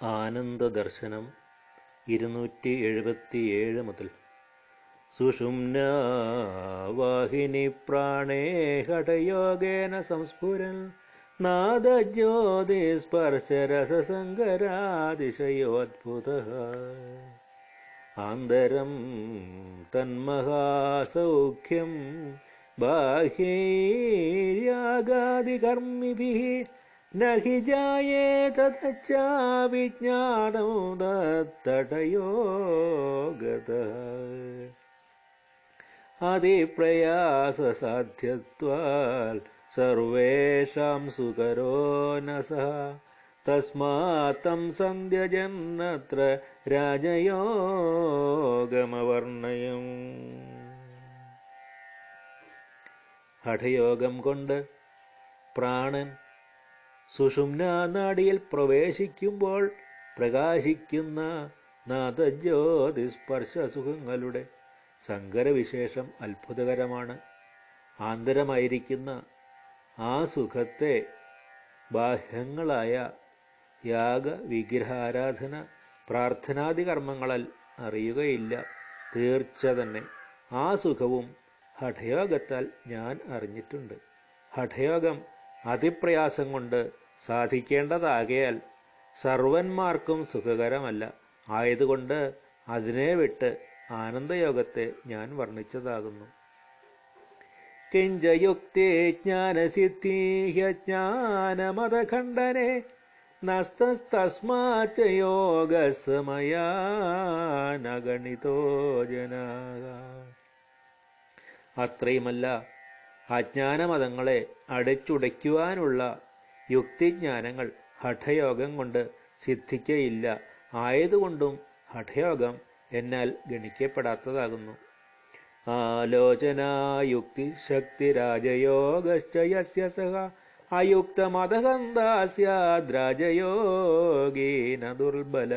ആനന്ദദർശനം ഇരുന്നൂറ്റി എഴുപത്തിയേഴ് മുതൽ. സുഷുമ്നാവാഹിനി പ്രാണേ ഹഠയോഗേന സംസ്ഫുരൻ നാദജ്യോതി സ്പർശരസസങ്കരാതിശയോദ്ഭുത ആന്തരം തന്മഹാസൗഖ്യം ബാഹ്യൈര്യാഗാദികർമ്മിഭിः നഹി ജായേതച്ചാവിജ്ഞാനം ദത്തടയോഗത അതിപ്രയാസസാധ്യത്വാൽ സർവേഷാം സുകരോ ന തസ്മാത്തം സന്ധ്യജന്നത്ര രാജയോഗമവർണയം. ഹഠയോഗം കൊണ്ട് പ്രാണൻ സുഷുമ്നാ നാടിയിൽ പ്രവേശിക്കുമ്പോൾ പ്രകാശിക്കുന്ന നാദജ്യോതിസ്പർശസുഖങ്ങളുടെ സങ്കരവിശേഷം അത്ഭുതകരമാണ്. ആന്തരമായിരിക്കുന്ന ആ സുഖത്തെ ബാഹ്യങ്ങളായ യാഗ വിഗ്രഹാരാധന പ്രാർത്ഥനാദി കർമ്മങ്ങളാൽ അറിയുകയില്ല. തീർച്ച തന്നെ. ആ സുഖവും ഹഠയോഗത്താൽ ഞാൻ അറിഞ്ഞിട്ടുണ്ട്. ഹഠയോഗം അതിപ്രയാസം കൊണ്ട് സാധിക്കേണ്ടതാകയാൽ സർവന്മാർക്കും സുഖകരമല്ല. ആയതുകൊണ്ട് അതിനെ വിട്ട് ആനന്ദയോഗത്തെ ഞാൻ വർണിച്ചതാകുന്നു. കിഞ്ചയുക്തേ ജ്ഞാനസിദ്ധീഹ്യജ്ഞാനമതഖണ്ഡനെ നസ്തസ്തസ്മാച്ച യോഗസമയാനഗണിതോ ജനാ അത്രയുമല്ല അജ്ഞാനമതങ്ങളെ അടച്ചുടയ്ക്കുവാനുള്ള യുക്തിജ്ഞാനങ്ങൾ ഹഠയോഗം കൊണ്ട് സിദ്ധിക്കയില്ല. ആയതുകൊണ്ടും ഹഠയോഗം എന്നാൽ ഗണിക്കപ്പെടാത്തതാകുന്നു. ആലോചനായുക്തി ശക്തിരാജയോഗശ്ചയസ്യ സഹ. അയുക്തമതകന്താസ്യാദ്രാജയോഗീന ദുർബല.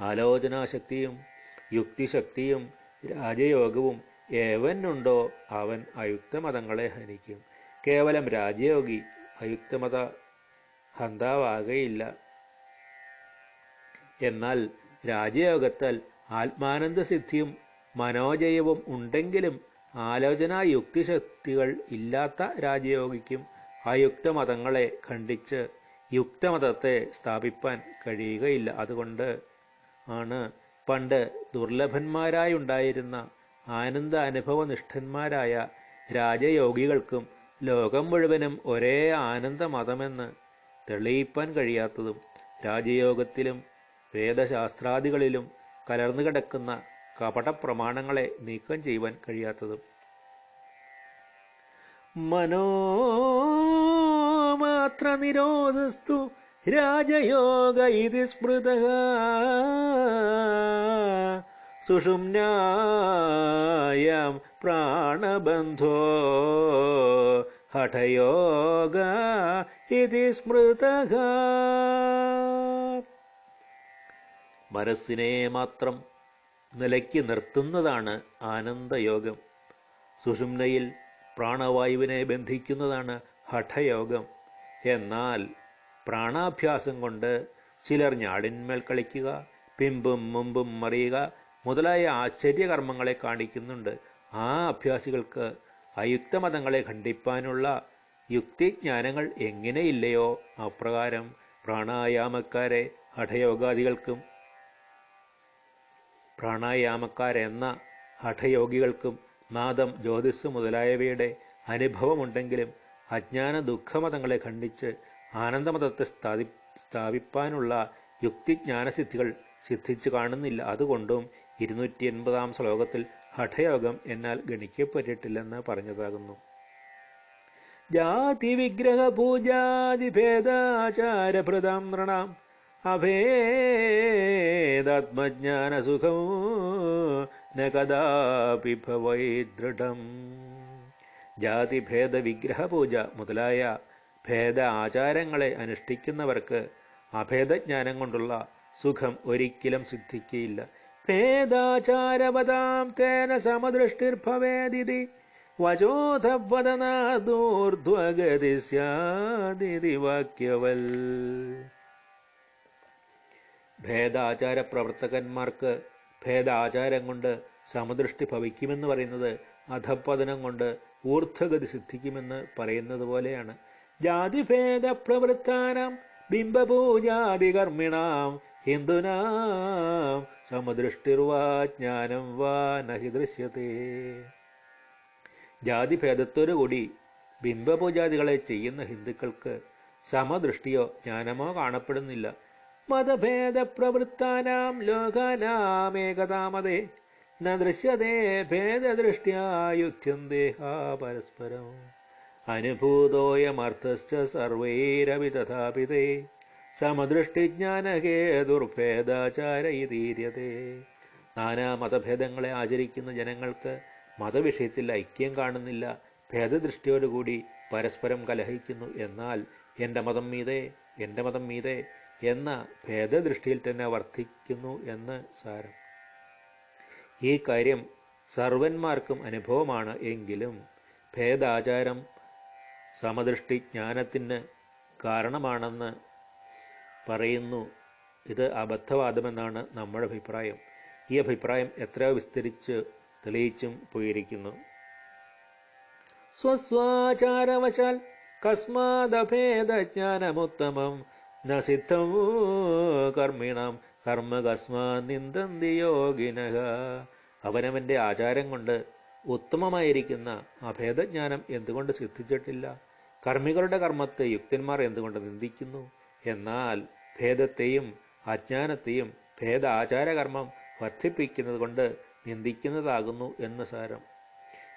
ആലോചനാശക്തിയും യുക്തിശക്തിയും രാജയോഗവും ഏവനുണ്ടോ അവൻ അയുക്തമതങ്ങളെ ഹനിക്കും. കേവലം രാജയോഗി അയുക്തമത ഹന്താവാകയില്ല. എന്നാൽ രാജയോഗത്താൽ ആത്മാനന്ദ സിദ്ധിയും മനോജയവും ഉണ്ടെങ്കിലും ആലോചനാ യുക്തിശക്തികൾ ഇല്ലാത്ത രാജയോഗിക്കും അയുക്തമതങ്ങളെ ഖണ്ഡിച്ച് യുക്തമതത്തെ സ്ഥാപിപ്പാൻ കഴിയുകയില്ല. അതുകൊണ്ട് ആണ് പണ്ട് ദുർലഭന്മാരായുണ്ടായിരുന്ന ആനന്ദ അനുഭവനിഷ്ഠന്മാരായ രാജയോഗികൾക്കും ലോകം മുഴുവനും ഒരേ ആനന്ദമതമെന്ന് തെളിയിപ്പാൻ കഴിയാത്തതും രാജ്യയോഗത്തിലും വേദശാസ്ത്രാദികളിലും കലർന്നു കിടക്കുന്ന കപട പ്രമാണങ്ങളെ നീക്കം ചെയ്യുവാൻ കഴിയാത്തതും. മനോമാത്ര നിരോധസ്തു രാജയോഗ ഇതി സ്മൃത. സുഷുമ്നായാം പ്രാണബന്ധോ ഹഠയോഗ ഇതി സ്മൃത മനസ്സിനെ മാത്രം നിലയ്ക്ക് നിർത്തുന്നതാണ് ആനന്ദയോഗം. സുഷുമ്നയിൽ പ്രാണവായുവിനെ ബന്ധിക്കുന്നതാണ് ഹഠയോഗം. എന്നാൽ പ്രാണാഭ്യാസം കൊണ്ട് ചിലർ ഞാടിന്മേൽ കളിക്കുക പിമ്പും മുമ്പും മറിയുക മുതലായ ആശ്ചര്യകർമ്മങ്ങളെ കാണിക്കുന്നുണ്ട്. ആ അഭ്യാസികൾക്ക് അയുക്തമതങ്ങളെ ഖണ്ഡിപ്പാനുള്ള യുക്തിജ്ഞാനങ്ങൾ എങ്ങനെയില്ലയോ? അപ്രകാരം പ്രാണായാമക്കാരെ ഹഠയോഗാദികൾക്കും പ്രാണായാമക്കാരെന്ന ഹഠയോഗികൾക്കും നാദം ജ്യോതിസ് മുതലായവയുടെ അനുഭവമുണ്ടെങ്കിലും അജ്ഞാന ദുഃഖമതങ്ങളെ ഖണ്ഡിച്ച് ആനന്ദമതത്തെ സ്ഥാപി സ്ഥാപിപ്പാനുള്ള യുക്തിജ്ഞാനസിദ്ധികൾ സിദ്ധിച്ചു കാണുന്നില്ല. അതുകൊണ്ടും ഇരുന്നൂറ്റി എൺപതാം ശ്ലോകത്തിൽ ഹഠയോഗം എന്നാൽ ഗണിക്കപ്പെട്ടിട്ടില്ലെന്ന് പറഞ്ഞതാകുന്നു. ജാതി വിഗ്രഹ പൂജാതിഭേദാചാരഭൃതാം നൃണാം അഭേദാത്മജ്ഞാനസുഖം ന കഥാപി ഭവൈ ദൃഢം. ജാതിഭേദ വിഗ്രഹ പൂജ മുതലായ ഭേദ ആചാരങ്ങളെ അനുഷ്ഠിക്കുന്നവർക്ക് അഭേദജ്ഞാനം കൊണ്ടുള്ള സുഖം ഒരിക്കലും സിദ്ധിക്കുകയില്ല ഭേദാചാരവതാം തേന സമദൃഷ്ടിർഭവേദിതി വചോധവദനാദൂർധ്വഗതി സ്യാദിതി വാക്യവൽ. ഭേദാചാര പ്രവർത്തകന്മാർക്ക് ഭേദാചാരം കൊണ്ട് സമദൃഷ്ടി ഭവിക്കുമെന്ന് പറയുന്നത് അധപ്പതനം കൊണ്ട് ഊർധ്വഗതി സിദ്ധിക്കുമെന്ന് പറയുന്നത് പോലെയാണ്. ജാതിഭേദ പ്രവൃത്താനം ബിംബപൂജാതി കർമ്മിണാം ഹിന്ദുനാം സമദൃഷ്ടിർവാ ജ്ഞാനം വാ നഹി ദൃശ്യത്തെ. ജാതിഭേദത്തോടുകൂടി ബിംബപൂജാദികളെ ചെയ്യുന്ന ഹിന്ദുക്കൾക്ക് സമദൃഷ്ടിയോ ജ്ഞാനമോ കാണപ്പെടുന്നില്ല. മതഭേദ പ്രവൃത്താനാം ലോകാനാമേകതാമതേ ന ദൃശ്യതേ ഭേദദൃഷ്ട്യായുധ്യം ദേഹാ പരസ്പരം. അനുഭൂതോയമർത്ഥശ്ച സർവൈരവി തഥാപിതേ. സമദൃഷ്ടിജ്ഞാനഹേതുർഭേദാചാരൈതീര്യതേ നാനാ മതഭേദങ്ങളെ ആചരിക്കുന്ന ജനങ്ങൾക്ക് മതവിഷയത്തിൽ ഐക്യം കാണുന്നില്ല. ഭേദദൃഷ്ടിയോടുകൂടി പരസ്പരം കലഹിക്കുന്നു. എന്നാൽ എന്റെ മതം മീതെ എന്റെ മതം മീതെ എന്ന ഭേദദൃഷ്ടിയിൽ തന്നെ വർദ്ധിക്കുന്നു എന്ന് സാരം. ഈ കാര്യം സർവന്മാർക്കും അനുഭവമാണ് എങ്കിലും ഭേദാചാരം സമദൃഷ്ടി ജ്ഞാനത്തിന് കാരണമാണെന്ന് പറയുന്നു. ഇത് അബദ്ധവാദമെന്നാണ് നമ്മുടെ അഭിപ്രായം. ഈ അഭിപ്രായം എത്രയോ വിസ്തരിച്ച് തെളിയിച്ചും പോയിരിക്കുന്നു. സ്വസ്വാചാരവശാൽ കസ്മാദഭേദജ്ഞാനമുത്തമം ന സിദ്ധം കർമ്മിണം. കർമ്മ കസ്മാ നിന്ദന്തി യോഗിനഃ. അവനവന്റെ ആചാരം കൊണ്ട് ഉത്തമമായിരിക്കുന്ന അഭേദജ്ഞാനം എന്തുകൊണ്ട് സിദ്ധിച്ചിട്ടില്ല? കർമ്മികളുടെ കർമ്മത്തെ യുക്തന്മാർ എന്തുകൊണ്ട് നിന്ദിക്കുന്നു? എന്നാൽ ഭേദത്തെയും അജ്ഞാനത്തെയും ഭേദ ആചാരകർമ്മം വർദ്ധിപ്പിക്കുന്നത് കൊണ്ട് നിന്ദിക്കുന്നതാകുന്നു എന്ന് സാരം.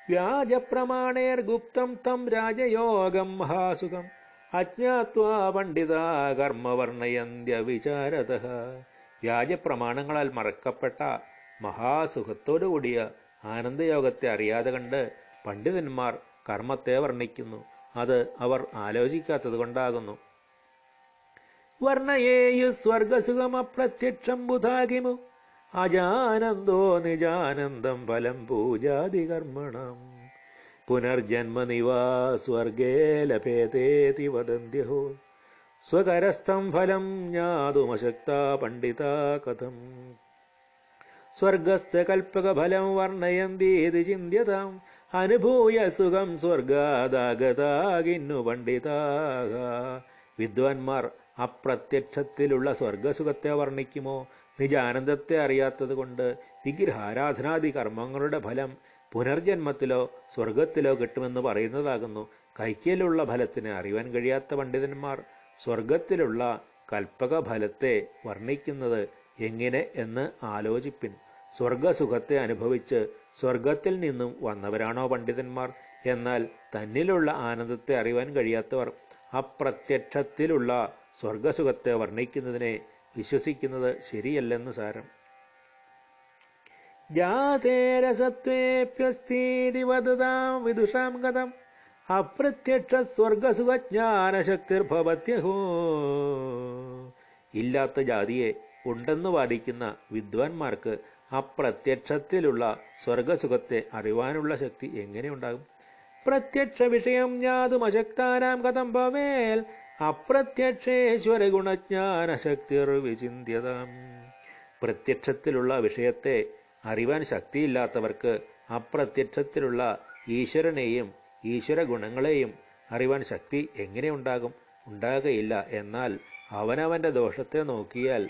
വ്യാജപ്രമാണേർ ഗുപ്തം തം രാജയോഗം മഹാസുഖം. അജ്ഞാത്വാ പണ്ഡിത കർമ്മവർണയന്ത്യ വിചാരത. വ്യാജപ്രമാണങ്ങളാൽ മറക്കപ്പെട്ട മഹാസുഖത്തോടുകൂടിയ ആനന്ദയോഗത്തെ അറിയാതെ കണ്ട് പണ്ഡിതന്മാർ കർമ്മത്തെ വർണിക്കുന്നു. അത് അവർ ആലോചിക്കാത്തത് കൊണ്ടാകുന്നു വർണയേയു സ്വർഗസുഖമപ്രത്യക്ഷം ബുധാകിമു. അജാനന്ദോ നിജാനന്ദം ഫലം പൂജാതി കർമ്മണം പുനർജന്മനിവാ സ്വർഗേ ലഭേതേതി വദന്ത്യഹോ സ്വകരസ്ഥം ഫലം ജ്ഞാതുമശക്ത പണ്ഡിത കഥം. സ്വർഗസ്ഥകൽപ്പകഫലം വർണയന്തീതി ചിന്തിയതാം. അനുഭൂയ സുഖം സ്വർഗാദാഗതാകിന്നു പണ്ഡിതാക വിദ്വാൻമാർ അപ്രത്യക്ഷത്തിലുള്ള സ്വർഗസുഖത്തെ വർണിക്കുമോ? നിജാനന്ദത്തെ അറിയാത്തത് കൊണ്ട് വിഗ്രഹാരാധനാദി കർമ്മങ്ങളുടെ ഫലം പുനർജന്മത്തിലോ സ്വർഗത്തിലോ കിട്ടുമെന്ന് പറയുന്നതാകുന്നു. കൈക്കയിലുള്ള ഫലത്തിന് അറിയാൻ കഴിയാത്ത പണ്ഡിതന്മാർ സ്വർഗത്തിലുള്ള കൽപ്പക ഫലത്തെ വർണിക്കുന്നത് എങ്ങനെ എന്ന് ആലോചിപ്പിൻ. സ്വർഗസുഖത്തെ അനുഭവിച്ച് സ്വർഗത്തിൽ നിന്നും വന്നവരാണോ പണ്ഡിതന്മാർ? എന്നാൽ തന്നിലുള്ള ആനന്ദത്തെ അറിയാൻ കഴിയാത്തവർ അപ്രത്യക്ഷത്തിലുള്ള സ്വർഗസുഖത്തെ വർണിക്കുന്നതിനെ വിശ്വസിക്കുന്നത് ശരിയല്ലെന്ന് സാരം. ജാതേരസത്വേപ്യസ്ഥീതി വദതാം വിദുഷാം ഗതം അപ്രത്യക്ഷ സ്വർഗസുഖജ്ഞാനശക്തിർഭവത്യഹോ. ഇല്ലാത്ത ജാതിയെ ഉണ്ടെന്ന് വാദിക്കുന്ന വിദ്വാൻമാർക്ക് അപ്രത്യക്ഷത്തിലുള്ള സ്വർഗസുഖത്തെ അറിവാനുള്ള ശക്തി എങ്ങനെയുണ്ടാകും പ്രത്യക്ഷ വിഷയം ജ്ഞാതും അശക്താനാം കഥം ഭവേൽ അപ്രത്യക്ഷേശ്വര ഗുണജ്ഞാനശക്തിർ പ്രത്യക്ഷത്തിലുള്ള വിഷയത്തെ അറിവാൻ ശക്തിയില്ലാത്തവർക്ക് അപ്രത്യക്ഷത്തിലുള്ള ഈശ്വരനെയും ഈശ്വര ഗുണങ്ങളെയും അറിവാൻ ശക്തി എങ്ങനെയുണ്ടാകും ഉണ്ടാകുകയില്ല. എന്നാൽ അവനവന്റെ ദോഷത്തെ നോക്കിയാൽ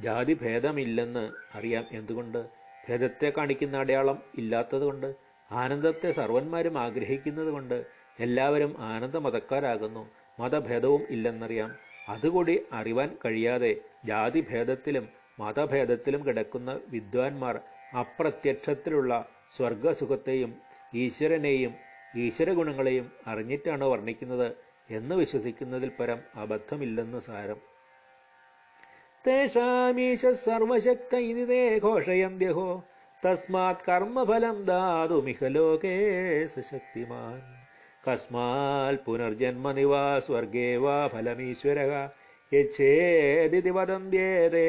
ജാതി ഭേദമില്ലെന്ന് അറിയാം. എന്തുകൊണ്ട്? ഭേദത്തെ കാണിക്കുന്ന അടയാളം ഇല്ലാത്തതുകൊണ്ട് ആനന്ദത്തെ സർവന്മാരും ആഗ്രഹിക്കുന്നത് കൊണ്ട് എല്ലാവരും ആനന്ദ മതക്കാരാകുന്നു മതഭേദവും ഇല്ലെന്നറിയാം. അതുകൂടി അറിവാൻ കഴിയാതെ ജാതിഭേദത്തിലും മതഭേദത്തിലും കിടക്കുന്ന വിദ്വാൻമാർ അപ്രത്യക്ഷത്തിലുള്ള സ്വർഗസുഖത്തെയും ഈശ്വരനെയും ഈശ്വരഗുണങ്ങളെയും അറിഞ്ഞിട്ടാണ് വർണിക്കുന്നത് എന്ന് വിശ്വസിക്കുന്നതിൽ പരം അബദ്ധമില്ലെന്ന് സാരം. തേഷാമീശ സർവശക്ത ഇതി തേ ഘോഷയന്ത്യഹോ. തസ്മാത് കർമ്മഫലം ദാതുമിഹ സശക്തിമാൻ. കസ്മാൽ പുനർജന്മനിവാ സ്വർഗേ വാ ഫലമീശ്വര യച്ഛേദിതി വദന്ത്യേതേ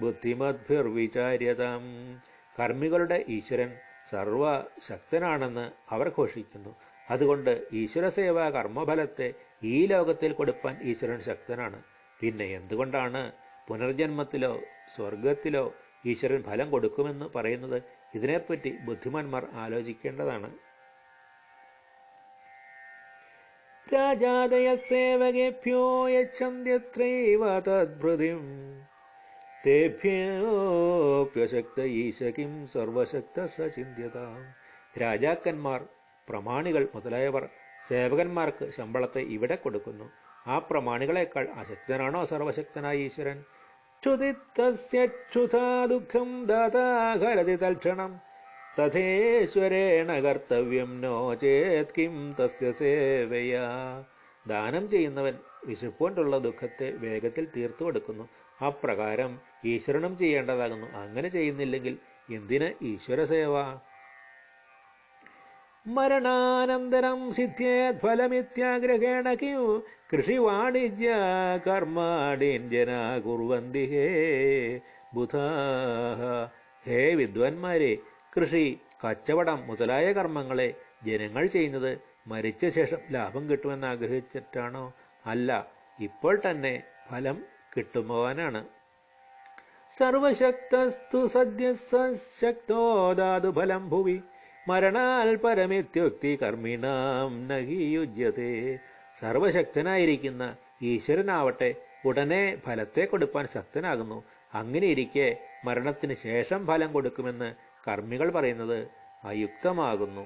ബുദ്ധിമദ്ഭിർവിചാര്യതം. കർമ്മികളുടെ ഈശ്വരൻ സർവശക്തനാണെന്ന് അവർ ഘോഷിക്കുന്നു. അതുകൊണ്ട് ഈശ്വരസേവ കർമ്മഫലത്തെ ഈ ലോകത്തിൽ കൊടുപ്പാൻ ഈശ്വരൻ ശക്തനാണ്. പിന്നെ എന്തുകൊണ്ടാണ് പുനർജന്മത്തിലോ സ്വർഗത്തിലോ ഈശ്വരൻ ഫലം കൊടുക്കുമെന്ന് പറയുന്നത്? ഇതിനെപ്പറ്റി ബുദ്ധിമാന്മാർ ആലോചിക്കേണ്ടതാണ്. രാജാദയ സേവകേഭ്യോ യച്ഛന്ത്യത്രൈവ തദ്ഭൃതിം. തേഭ്യോപ്യശക്ത ഈശകിം സർവശക്ത സചിന്യതാം രാജാക്കന്മാർ പ്രമാണികൾ മുതലായവർ സേവകന്മാർക്ക് ശമ്പളത്തെ ഇവിടെ കൊടുക്കുന്നു. ആ പ്രമാണികളെക്കാൾ അശക്തനാണോ സർവശക്തനായ ഈശ്വരൻ? ക്ഷുതിത്തസ്യക്ഷുതാ ദുഃഖം ദാതാ ഹരതി തൽക്ഷണം. തഥേശ്വരേണ കർത്തവ്യം നോ ചേത് കിം തസ്യ സേവയാ. ദാനം ചെയ്യുന്നവൻ വിശപ്പുകൊണ്ടുള്ള ദുഃഖത്തെ വേഗത്തിൽ തീർത്തു കൊടുക്കുന്നു. അപ്രകാരം ഈശ്വരനം ചെയ്യേണ്ടതാകുന്നു. അങ്ങനെ ചെയ്യുന്നില്ലെങ്കിൽ എന്തിന് ഈശ്വര സേവ മരണാനന്തരം സിദ്ധ്യേത് ഫലമിത്യാഗ്രഹേണ കിം കൃഷി വാണിജ്യ കർമാടീൻ കുറുവന്തി ഹേ. ബുധാ ഹേ വിദ്വാൻമാരെ കൃഷി കച്ചവടം മുതലായ കർമ്മങ്ങളെ ജനങ്ങൾ ചെയ്യുന്നത് മരിച്ച ശേഷം ലാഭം കിട്ടുമെന്ന് ആഗ്രഹിച്ചിട്ടാണോ? അല്ല ഇപ്പോൾ തന്നെ ഫലം കിട്ടുമ്പോവാനാണ് സർവശക്തസ്തു സദ്യ ശക്തോ ധാതു ഫലം ഭുവി. മരണാൽ പരമിത്യുക്തി കർമ്മിണാം നഹിയുജ്യത്തെ സർവശക്തനായിരിക്കുന്ന ഈശ്വരനാവട്ടെ ഉടനെ ഫലത്തെ കൊടുപ്പാൻ ശക്തനാകുന്നു. അങ്ങനെയിരിക്കെ മരണത്തിന് ശേഷം ഫലം കൊടുക്കുമെന്ന് കർമ്മികൾ പറയുന്നത് അയുക്തമാകുന്നു